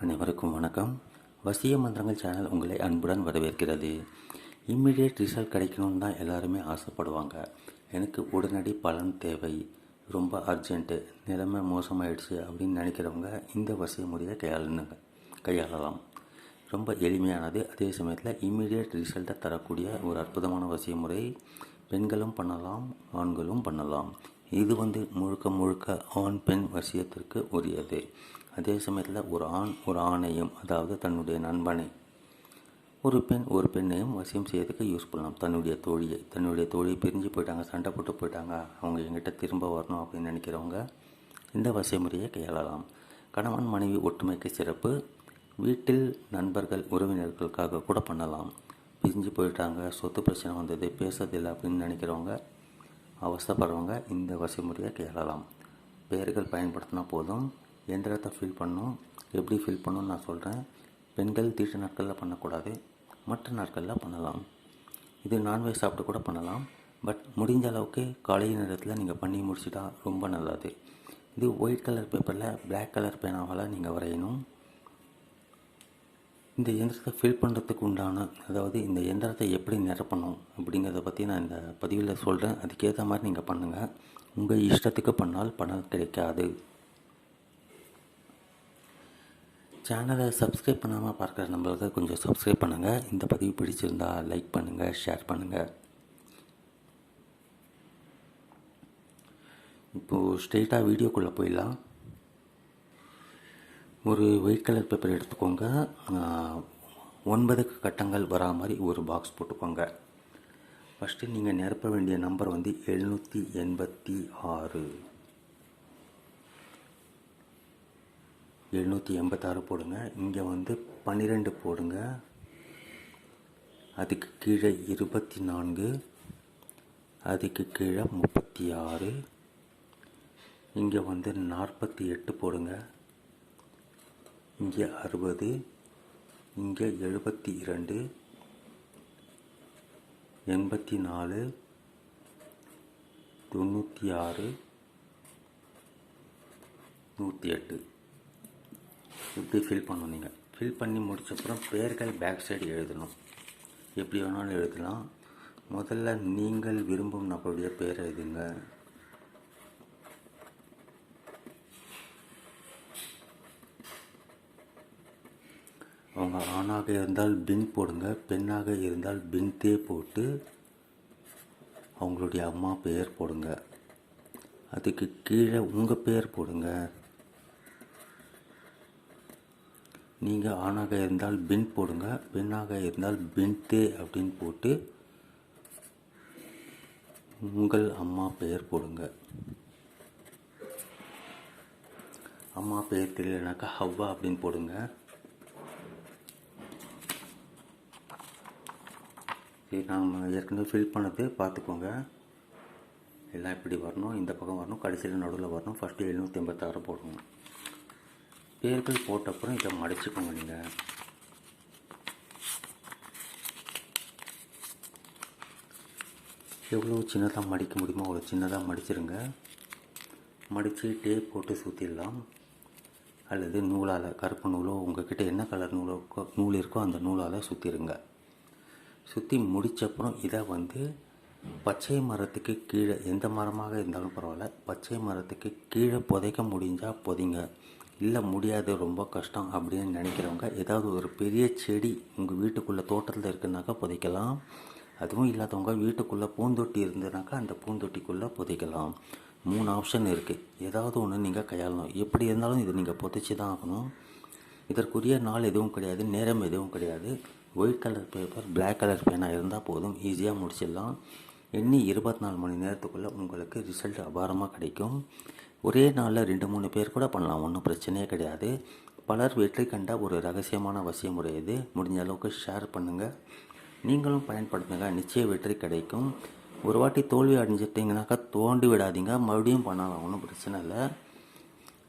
அனைவருக்கும் வணக்கம். வசிய மந்திரங்கள் சேனல் உங்களை அன்புடன் வரவேற்கிறது. இம்மிடியேட் ரிசல்ட் கிடைக்கணும்னு தான் எல்லாருமே ஆசைப்படுவாங்க. எனக்கு உடனடி பலன் தேவை. ரொம்ப அர்ஜென்ட்டு நிலைமை மோசமாயிடுச்சு அப்படின்னு நினைக்கிறவங்க இந்த வசிய முறையை கையாளுங்க கையாளலாம். ரொம்ப எளிமையானது. அதே சமயத்தில் இம்மிடியேட் ரிசல்ட்டை தரக்கூடிய ஒரு அற்புதமான வசிய முறை பெண்களும் பண்ணலாம் ஆண்களும் பண்ணலாம். இது வந்து முழுக்க முழுக்க ஆண் பெண் வசியத்திற்கு உரியது. அதே சமயத்தில் ஒரு ஆண் ஒரு ஆணையும் அதாவது தன்னுடைய நண்பனை ஒரு பெண் ஒரு பெண்ணையும் வசியம் செய்யறதுக்கு யூஸ் பண்ணலாம். தன்னுடைய தோழியை தன்னுடைய தோழி பிரிஞ்சு போயிட்டாங்க சண்டை போட்டு போயிட்டாங்க அவங்க எங்கிட்ட திரும்ப வரணும் அப்படின்னு நினைக்கிறவங்க இந்த வசிய முறையை கையாளலாம். கணவன் மனைவி ஒற்றுமைக்கு சிறப்பு வீட்டில் நண்பர்கள் உறவினர்களுக்காக கூட பண்ணலாம். பிரிஞ்சு போயிட்டாங்க சொத்து பிரச்சனை வந்தது பேசுறதில்லை அப்படின்னு நினைக்கிறவங்க அவஸ்தைப்படுறவங்க இந்த வசைமுறையை கேளலாம். பெயர்கள் பயன்படுத்தினா போதும். எந்திரத்தை ஃபில் பண்ணும். எப்படி ஃபில் பண்ணணும்னு நான் சொல்கிறேன் பெண்கள் தீட்டு நாட்களில் பண்ணக்கூடாது. மற்ற நாட்களில் பண்ணலாம். இது நான்வெஜ் சாப்பிட்டு கூட பண்ணலாம். பட் முடிஞ்ச அளவுக்கு காலை நேரத்தில் நீங்கள் பண்ணி முடிச்சுட்டா ரொம்ப நல்லது. இது ஒயிட் கலர் பேப்பரில் பிளாக் கலர் பேனாவால் நீங்கள் வரையணும். இந்த எந்திரத்தை ஃபில் பண்ணுறதுக்கு உண்டான அதாவது இந்த எந்திரத்தை எப்படி நிரப்பணும் அப்படிங்கிறத பற்றி நான் இந்த பதிவில் சொல்கிறேன் அதுக்கேற்ற மாதிரி நீங்கள் பண்ணுங்கள் உங்கள் இஷ்டத்துக்கு பண்ணால் பணம் கிடைக்காது. சேனலை சப்ஸ்கிரைப் பண்ணாமல் பார்க்குற நம்மளுக்கு கொஞ்சம் சப்ஸ்கிரைப் பண்ணுங்கள் இந்த பதிவு பிடிச்சிருந்தா லைக் பண்ணுங்கள் ஷேர் பண்ணுங்கள் இப்போது ஸ்ட்ரெயிட்டாக வீடியோக்குள்ளே போயிடலாம். ஒரு ஒயிட் கலர் பேப்பர் எடுத்துக்கோங்க. ஒன்பதுக்கு ஒன்பது கட்டங்கள் வரா மாதிரி ஒரு பாக்ஸ் போட்டுக்கோங்க. ஃபஸ்ட்டு நீங்கள் நிரப்ப வேண்டிய நம்பர் வந்து எழுநூற்றி எண்பத்தி ஆறு. எழுநூற்றி எண்பத்தாறு போடுங்க. இங்கே வந்து பன்னிரெண்டு போடுங்க. அதுக்கு கீழே இருபத்தி நான்கு. அதுக்கு கீழே முப்பத்தி ஆறு. இங்கே வந்து நாற்பத்தி எட்டு போடுங்க. இங்கே அறுபது இங்கே எழுபத்தி இரண்டு எண்பத்தி நாலு தொண்ணூற்றி ஆறு நூற்றி எட்டு. இப்படி ஃபில் பண்ணணும் நீங்கள் ஃபில் பண்ணி முடிச்சப்புறம் பெயர்கள் பேக் சைடு எழுதணும். எப்படி வேணாலும் எழுதலாம். முதல்ல நீங்கள் விரும்பும் நபருடைய பேரை எழுதுங்க. அவங்க ஆணாக இருந்தால் பின் போடுங்க பெண்ணாக இருந்தால் பின் தே போட்டு அவங்களுடைய அம்மா பெயர் போடுங்க. அதுக்கு கீழே உங்கள் பெயர் போடுங்க. நீங்கள் ஆணாக இருந்தால் பின் போடுங்க பெண்ணாக இருந்தால் பின் தே அப்படின்னு போட்டு உங்கள் அம்மா பெயர் போடுங்க. அம்மா பெயர் தெரியலனாக்கா ஹவ்வா அப்படின்னு போடுங்க. சரி நாம் ஏற்கனவே ஃபில் பண்ணது பார்த்துக்கோங்க. எல்லாம் இப்படி வரணும் இந்த பக்கம் வரணும் கடைசியில் நடுவில் வரணும். ஃபஸ்ட்டு எழுநூற்றி ஐம்பத்தாறு போடணும். பேர்கள் போட்ட அப்புறம் இதை மடிச்சுக்கோங்க நீங்கள் எவ்வளோ சின்னதாக மடிக்க முடியுமோ அவ்வளோ சின்னதாக மடிச்சிருங்க. மடித்து டேப் போட்டு சுற்றிடலாம் அல்லது நூலால் கருப்பு நூலோ உங்ககிட்ட என்ன கலர் நூலோ இருக்கோ- நூல் இருக்கோ அந்த நூலால் சுற்றிடுங்க சுற்றி முடித்தப்புறம் இதை வந்து பச்சை மரத்துக்கு கீழே எந்த மரமாக இருந்தாலும் பரவாயில்ல பச்சை மரத்துக்கு கீழே புதைக்க முடிஞ்சால் புதைங்க. இல்லை முடியாது ரொம்ப கஷ்டம் அப்படின்னு நினைக்கிறவங்க ஏதாவது ஒரு பெரிய செடி உங்கள் வீட்டுக்குள்ளே தோட்டத்தில் இருக்குனாக்கா புதைக்கலாம். அதுவும் இல்லாதவங்க வீட்டுக்குள்ளே பூந்தொட்டி இருந்ததுனாக்கா அந்த பூந்தொட்டிக்குள்ளே புதைக்கலாம். மூணு ஆப்ஷன் இருக்குது ஏதாவது ஒன்று நீங்கள் கையாளணும். எப்படி இருந்தாலும் இதை நீங்கள் புதைச்சி தான் ஆகணும். இதற்குரிய நாள் எதுவும் கிடையாது நேரம் எதுவும் கிடையாது. White colour paper black colour பேனா இருந்தால் போதும். ஈஸியாக முடிச்சிடலாம். எண்ணி இருபத்தி நாலு மணி நேரத்துக்குள்ளே உங்களுக்கு ரிசல்ட் அபாரமாக கிடைக்கும். ஒரே நாளில் ரெண்டு மூணு பேர் கூட பண்ணலாம். ஒன்றும் பிரச்சனையே கிடையாது. பலர் வெற்றி கண்ட ஒரு ரகசியமான அவசியம் முறை இது. முடிஞ்ச அளவுக்கு ஷேர் பண்ணுங்கள் நீங்களும் பயன்படுத்துங்க. நிச்சய வெற்றி கிடைக்கும். ஒரு வாட்டி தோல்வி அடைஞ்சிட்டிங்கனாக்கா தோண்டி விடாதீங்க. மறுபடியும் பண்ணலாம். ஒன்றும் பிரச்சனை இல்லை.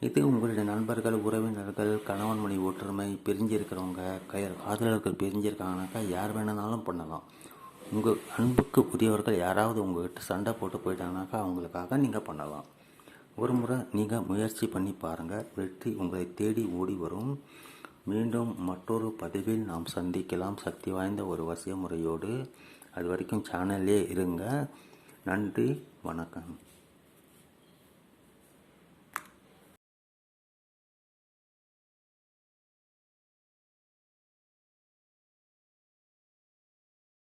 இது உங்களுடைய நண்பர்கள் உறவினர்கள் கணவன் மணி ஒற்றுமை பிரிஞ்சிருக்கிறவங்க கை காதலர்கள் பிரிஞ்சிருக்காங்கனாக்கா யார் வேணுனாலும் பண்ணலாம். உங்கள் அன்புக்கு உரியவர்கள் யாராவது உங்கள்கிட்ட சண்டை போட்டு போயிட்டாங்கனாக்கா அவங்களுக்காக நீங்கள் பண்ணலாம். ஒரு முறை நீங்கள் முயற்சி பண்ணி பாருங்கள் வெற்றி உங்களை தேடி ஓடி வரும். மீண்டும் மற்றொரு பதிவில் நாம் சந்திக்கலாம். சக்தி வாய்ந்த ஒரு வசிய முறையோடு. அது வரைக்கும் சேனல்லே இருங்க. நன்றி வணக்கம்.